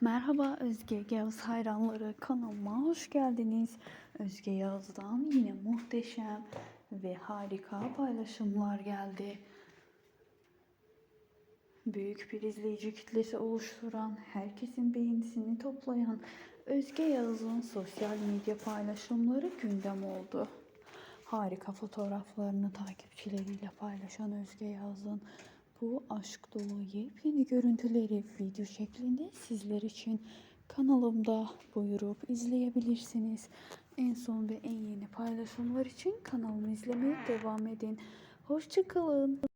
Merhaba Özge Yağız hayranları kanalıma hoş geldiniz. Özge Yağız'dan yine muhteşem ve harika paylaşımlar geldi. Büyük bir izleyici kitlesi oluşturan, herkesin beğenisini toplayan Özge Yağız'ın sosyal medya paylaşımları gündem oldu. Harika fotoğraflarını takipçileriyle paylaşan Özge Yağız'ın bu aşk dolu yepyeni görüntüleri video şeklinde sizler için kanalımda buyurup izleyebilirsiniz. En son ve en yeni paylaşımlar için kanalımı izlemeye devam edin. Hoşçakalın.